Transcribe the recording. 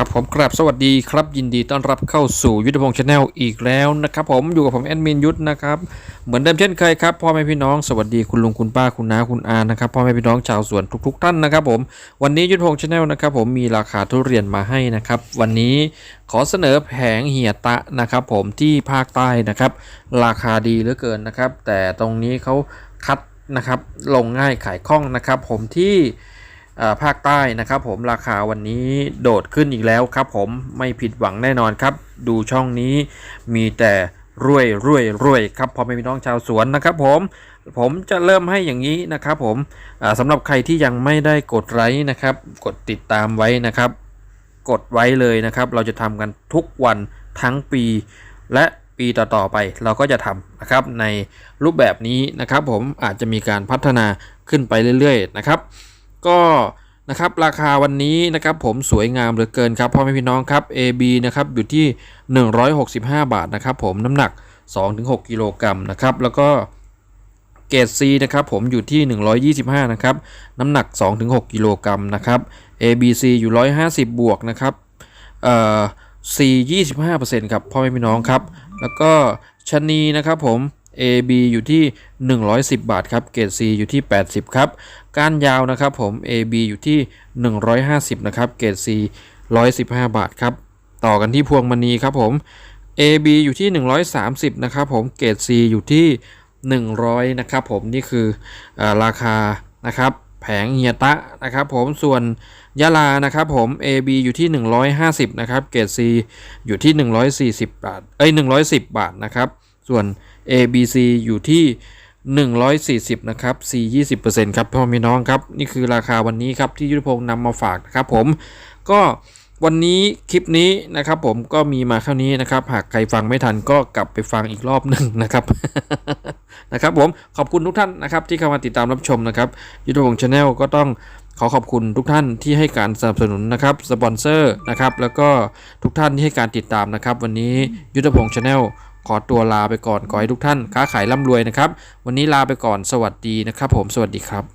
ครับผมกราบสวัสดีครับ ยินดีต้อนรับเข้าสู่ยุทธพงศ์ชาแนลอีกแล้วนะครับผมอยู่กับผมแอดมินยุทธนะครับเหมือนเดิมเช่นเคยครับพ่อแม่พี่น้องสวัสดีคุณลุงคุณป้าคุณน้าคุณอานะครับพ่อแม่พี่น้องชาวสวนทุกๆท่านนะครับผมวันนี้ยุทธพงศ์ชาแนลนะครับผมมีราคาทุเรียนมาให้นะครับวันนี้ขอเสนอแผงเหียตะนะครับผมที่ภาคใต้นะครับราคาดีเหลือเกินนะครับ แต่ตรงนี้เขาคัดนะครับลงง่ายขายคล่องนะครับผมที่ ภาคใต้นะครับผมราคาวันนี้โดดขึ้นอีกแล้วครับผมไม่ผิดหวังแน่นอนครับ ดูช่องนี้มีแต่รวยรวยรวยครับพอไม่มีน้องชาวสวนนะครับผมผมจะเริ่มให้อย่างนี้นะครับผมสำหรับใครที่ยังไม่ได้กดไลค์นะครับ กดติดตามไว้นะครับ กดไว้เลยนะครับ เราจะทำกันทุกวันทั้งปี และปีต่อๆไปเราก็จะทำนะครับในรูปแบบนี้นะครับ ผมอาจจะมีการพัฒนาขึ้นไปเรื่อย ๆ นะครับ ก็นะครับราคาวันนี้นะครับผมสวยงามเหลือเกินครับพ่อแม่พี่น้องครับ AB นะครับอยู่ที่ 165 บาทนะครับผมน้ำหนัก 2-6 กิโลกรัมนะครับแล้วก็เกรด C นะครับผมอยู่ที่ 125 นะครับ น้ำหนัก 2-6 กิโลกรัมนะครับ ABC อยู่ 150 บวกนะครับเอ่อ C 25%ครับพ่อแม่พี่น้องครับ แล้วก็ชนีนะครับผม AB อยู่ที่ 110 บาทครับ เกรด C อยู่ที่ 80 ครับก้านยาวนะครับผม AB อยู่ที่ 150 นะครับ เกรด C 115 บาทครับ ต่อกันที่พวงมณีครับผม AB อยู่ที่ 130 นะครับผม เกรด C อยู่ที่ 100 นะครับผม นี่คืออราคานะครับแผงเฮียตะนะครับผมส่วนยะลานะครับผม AB อยู่ที่ 150 นะครับ เกรด C อยู่ที่ 140 บาท เอ้ย 110 บาทนะครับ ส่วน ABC อยู่ที่ 140 นะครับ C 20%ครับพ่อแม่น้องครับ นี่คือราคาวันนี้ครับที่ยุทธพงศ์นำมาฝากนะครับผมก็วันนี้คลิปนี้นะครับผมก็มีมาเท่านี้นะครับ หากใครฟังไม่ทันก็กลับไปฟังอีกรอบหนึ่งนะครับนะครับผมขอบคุณทุกท่านนะครับ ที่เข้ามาติดตามรับชมนะครับยุทธพงศ์ชาแนลก็ต้องขอขอบคุณทุกท่านที่ให้การสนับสนุนนะครับสปอนเซอร์นะครับแล้วก็ทุกท่านที่ให้การติดตามนะครับ วันนี้ยุทธพงศ์ชาแนล ขอตัวลาไปก่อนขอให้ทุกท่านค้าขายร่ำรวยนะครับ วันนี้ลาไปก่อนสวัสดีนะครับ ผมสวัสดีครับ